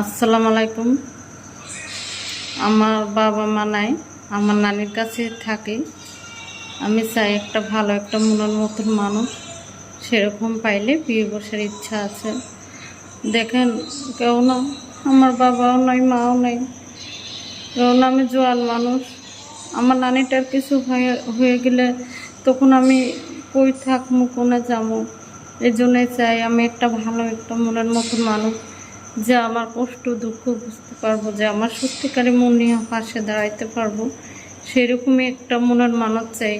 আসসালামু আলাইকুম। আমার বাবা মা নাই, আমার নানির কাছে থাকি। আমি চাই একটা ভালো একটা মনের মতন মানুষ সেরকম পাইলে বিয়ে বসার ইচ্ছা আছে। দেখেন, কেউ না, আমার বাবাও নাই, মাও নাই। কেউ না, আমি জোয়াল মানুষ। আমার নানিটার কিছু হয়ে হয়ে গেলে তখন আমি কই থাকব কোনে যাব এই জন্যই চাই আমি একটা ভালো একটা মনের মতন মানুষ যে আমার কষ্ট, দুঃখ বুঝতে পারব, যে আমার সত্যিকারে মন নিয়ে পাশে দাঁড়াইতে পারব, সেরকমই একটা মনের মানুষ চাই।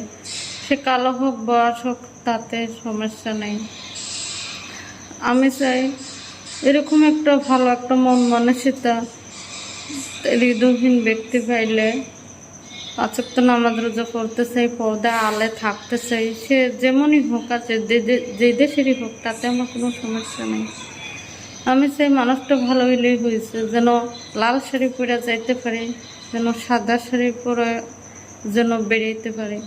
সে কালো হোক বয়স হোক, তাতে সমস্যা নেই। আমি চাই এরকম একটা ভালো একটা মন মানসিকতা হৃদয়হীন ব্যক্তি পাইলে পাচক নামাজ রোজা পড়তে চাই, পর্দা আলে থাকতে চাই, সে যেমনই হোক আছে যে দেশেরই হোক, তাতে আমার কোনো সমস্যা নেই। আমি সেই মানুষটা ভালো হইলেই হয়েছে, যেন লাল শাড়ি পরে যাইতে পারে, যেন সাদা শাড়ি পরে যেন বেরিয়েতে পারে।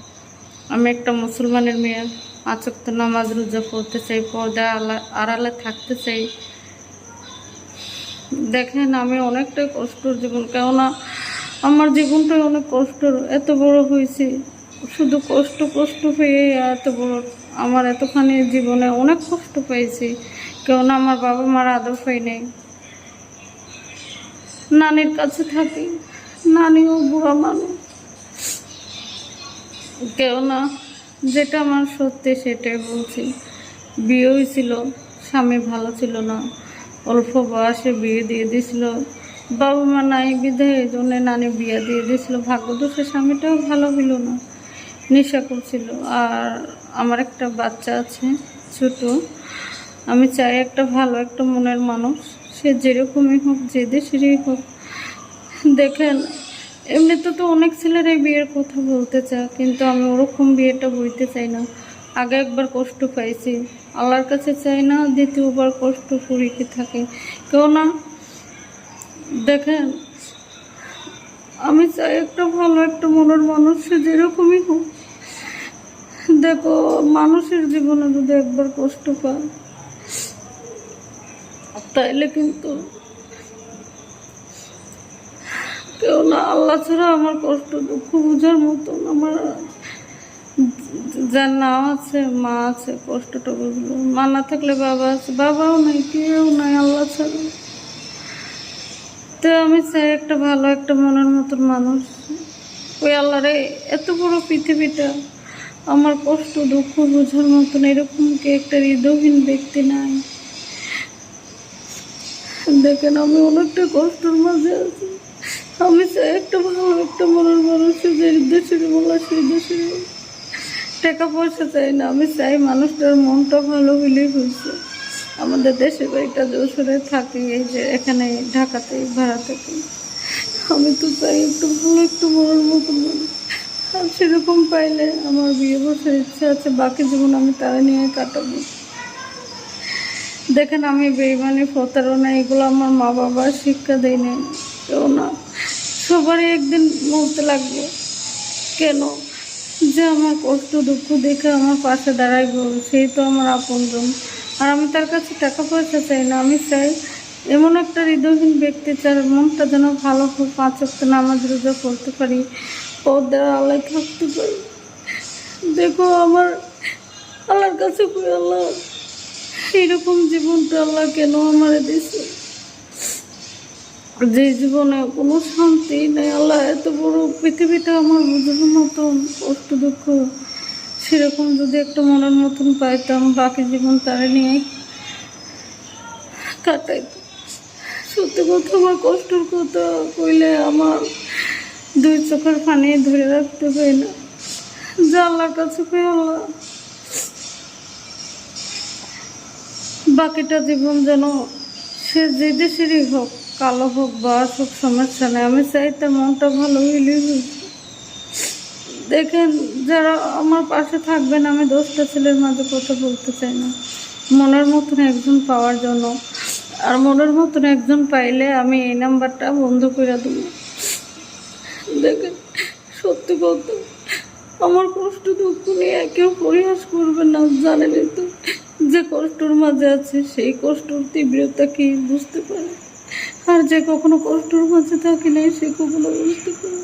আমি একটা মুসলমানের মেয়ে পাচক তো নামাজ রোজা পড়তে চাই, পর্দা আড়ালে থাকতে চাই। দেখেন, আমি অনেকটাই কষ্টর জীবন, কেননা আমার জীবনটাই অনেক কষ্টর, এত বড় হয়েছে। শুধু কষ্ট কষ্ট হয়ে এত বড়, আমার এতখানি জীবনে অনেক কষ্ট পেয়েছি। কেননা আমার বাবা মার আদর পাই নেই। নানির কাছে থাকি নানিও বুড়া মানুষ। কেউ না, যেটা আমার সত্যি সেটাই বলছি। বিয়ে হয়েছিল, স্বামী ভালো ছিল না। অল্প বয়সে বিয়ে দিয়ে দিয়েছিল। বাবা মা নাই বিধে এই জন্য নানি বিয়ে দিয়ে দিয়েছিল। ভাগ্য দোষে স্বামীটাও ভালো হইল না। নেশা করছিল। আর আমার একটা বাচ্চা আছে, ছোট। আমি চাই একটা ভালো একটা মনের মানুষ। সে যেরকমই হোক, যে দেশেরই হোক। দেখেন, এমনিতে তো অনেক ছেলেরাই বিয়ের কথা বলতে চায়, কিন্তু আমি ওরকম বিয়েটা বইতে চাই না। আগে একবার কষ্ট পাইছি। আল্লাহর কাছে চাই না, দ্বিতীয়বার কষ্ট পরীকে থাকে। কেউ না। দেখেন, আমি চাই একটা ভালো একটা মনের মানুষ, সে যেরকমই হোক। দেখো, মানুষের জীবনে যদি একবার কষ্ট পায় তাইলে কিন্তু কেউ না, আল্লাহ ছাড়া আমার কষ্ট, দুঃখ বোঝার মতন আমার যার নাম আছে, মা আছে, কষ্টটা বুঝলো। মা না থাকলে বাবা আছে, বাবাও নাই, কেউ নাই আল্লাহ ছাড়া। তো আমি চাই একটা ভালো, একটা মনের মতন মানুষ। ওই আল্লাহরে, এত বড় পৃথিবীটা, আমার কষ্ট, দুঃখ বোঝার মতন এরকম কি একটা হৃদয়হীন ব্যক্তি নাই? দেখেন আমি অনেকটা কষ্টের মাঝে আছি। আমি চাই একটা ভালো একটা মনের মানুষ যে দেশের বলা সেই দেশের টাকা পয়সা চাই না। আমি চাই মানুষটার মনটা ভালো হইলেই হয়েছে আমাদের দেশে বাড়িটা যশোরে থাকি, এই যে এখানে ঢাকাতে ভাড়া থাকি আমি তো চাই একটু ভালো একটু মনের মতো আর সেরকম পাইলে আমার বিয়ে বসার ইচ্ছা আছে, বাকি জীবন আমি তারা নিয়ে কাটাবো। দেখেন আমি বেইমানি, প্রতারণা, এগুলো আমার মা বাবা শিক্ষা দেয় কেউ না। সবারই একদিন মরতে লাগবে, কেন যে আমার কষ্ট দুঃখ দেখে আমার পাশে দাঁড়াই দাঁড়াইব সেই তো আমার আপনজন। আর আমি তার কাছে টাকা পয়সা চাই না, আমি চাই এমন একটা হৃদয়হীন ব্যক্তি যার মনটা যেন ভালো হোক, পাঁচ অক্ট নামাজ রোজা করতে পারি পর্দার আল্লাহ থাকতে পারি। দেখো আমার, আল্লাহর কাছে আল্লাহ। এরকম জীবনটা আল্লাহ কেন আমার দিছে? যে জীবনে কোনো শান্তি নেই, আল্লাহ এত বড় পৃথিবীটা আমার বোঝার মতন কষ্ট দুঃখ। সেরকম যদি একটা মনের মতন পাইতাম, বাকি জীবন তারা নিয়ে কাটাইতাম। সত্যি কথা, আমার কষ্টের কথা কইলে আমার দুই চোখের পানি ধরে রাখতে পারি না। যা আল্লাহর কাছে আল্লাহ। বাকিটা জীবন যেন সে যে দেশেরই হোক, কালো হোক বয়স হোক সমস্যা নেই আমি চাই তার মনটা ভালো হইলেই দেখেন, যারা আমার পাশে থাকবেন, আমি দশটা ছেলের মাঝে কথা বলতে চাই না। মনের মতন একজন পাওয়ার জন্য। আর মনের মতন একজন পাইলে আমি এই নাম্বারটা বন্ধ করে দেবো। দেখেন, সত্যি কথা আমার কষ্ট দুঃখ নিয়ে কেউ পরিহাস করবে না, জানেনই তো। যে কষ্টর মাঝে আছে, সেই কষ্টর তীব্রতা কি বুঝতে পারে? আর যে কখনো কষ্টর মাঝে থাকে নাই সে কখনো বুঝতে পারে